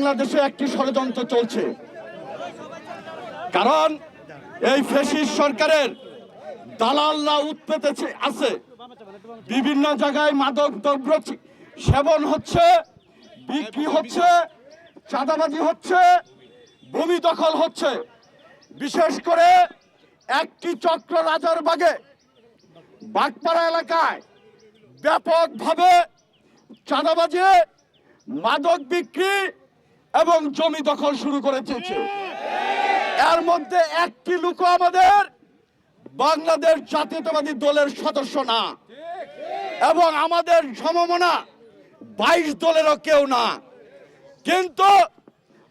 বাংলাদেশে একটি ষড়যন্ত্র চলছে। কারণ এই ফেসিস সরকারের দালাল্লা উৎপেতেছে আছে। বিভিন্ন জায়গায় মাদক দ্রব্য সেবন হচ্ছে, বিক্রি হচ্ছে, চাঁদাবাজি হচ্ছে, ভূমি দখল হচ্ছে। বিশেষ করে একটি চক্র রাজার রাজারবাগে বাগপাড়া এলাকায় ব্যাপকভাবে চাঁদাবাজি, মাদক বিক্রি এবং জমি দখল শুরু করে দিয়েছে এর মধ্যে একটি লোক আমাদের বাংলাদেশ জাতীয়তাবাদী দলের সদস্য না। এবং আমাদের সমমনা বাইশ দলেরও কেউ না। কিন্তু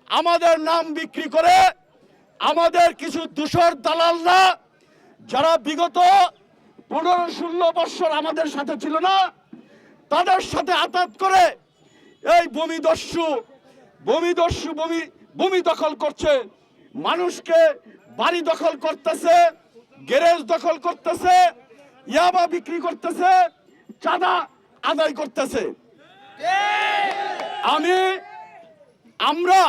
আমাদের নাম বিক্রি করে আমাদের কিছু দূষর দালালরা যারা বিগত পনেরো ষোলো বৎসর আমাদের সাথে ছিল না তাদের সাথে আতাত করে এই ভূমিদস্যু ভূমিদস্যু ভূমি ভূমি দখল করছে। মানুষকে বাড়ি দখল করতেছে, গ্যারেজ দখল করতেছে, ইয়াবা বিক্রি করতেছে, চাঁদা আদায় করতেছে। আমি, আমরা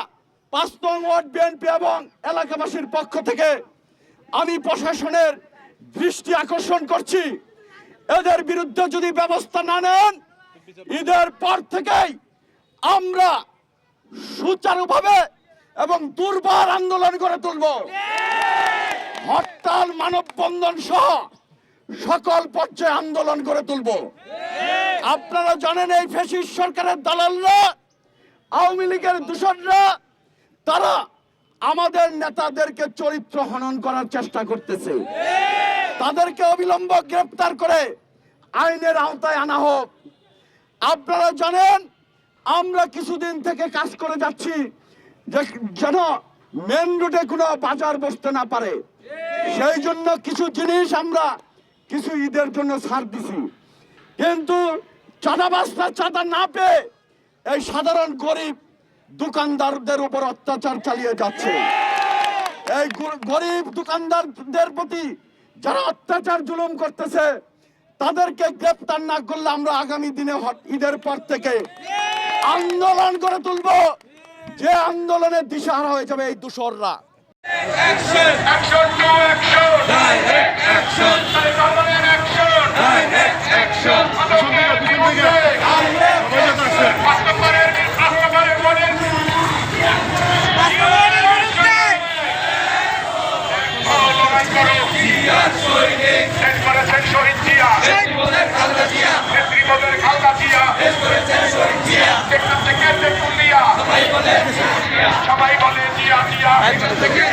পাঁচ নং ওয়ার্ড বিএনপি এবং এলাকাবাসীর পক্ষ থেকে আমি প্রশাসনের দৃষ্টি আকর্ষণ করছি। এদের বিরুদ্ধে যদি ব্যবস্থা না নেন, ঈদের পর থেকেই আমরা সুচারুভাবে এবং দুর্বার আন্দোলন করে তুলব। হরতাল, মানববন্ধন সহ সকল পর্যায়ে আন্দোলন করে তুলব। আপনারা জানেন এই ফেসিস সরকারের দালালরা, আওয়ামী লীগের দূষণরা, তারা আমাদের নেতাদেরকে চরিত্র হনন করার চেষ্টা করতেছে। তাদেরকে অবিলম্ব গ্রেপ্তার করে আইনের আওতায় আনা হোক। আপনারা জানেন আমরা কিছুদিন থেকে কাজ করে যাচ্ছি যেন মেন রোডে কোনো বাজার বসতে না পারে। সেই জন্য কিছু জিনিস আমরা কিছু ঈদের জন্য ছাড় দিছি। কিন্তু চাঁদাবাসটা চাঁদা না পেয়ে এই সাধারণ গরিব দোকানদারদের উপর অত্যাচার চালিয়ে যাচ্ছে। এই গরিব দোকানদারদের প্রতি যারা অত্যাচার জুলুম করতেছে, তাদেরকে গ্রেপ্তার না করলে আমরা আগামী দিনে ঈদের পর থেকে আন্দোলন করে তুলব। যে আন্দোলনের দিশাহারা হয়ে যাবে এই দূষররা! Action! এখান থেকে।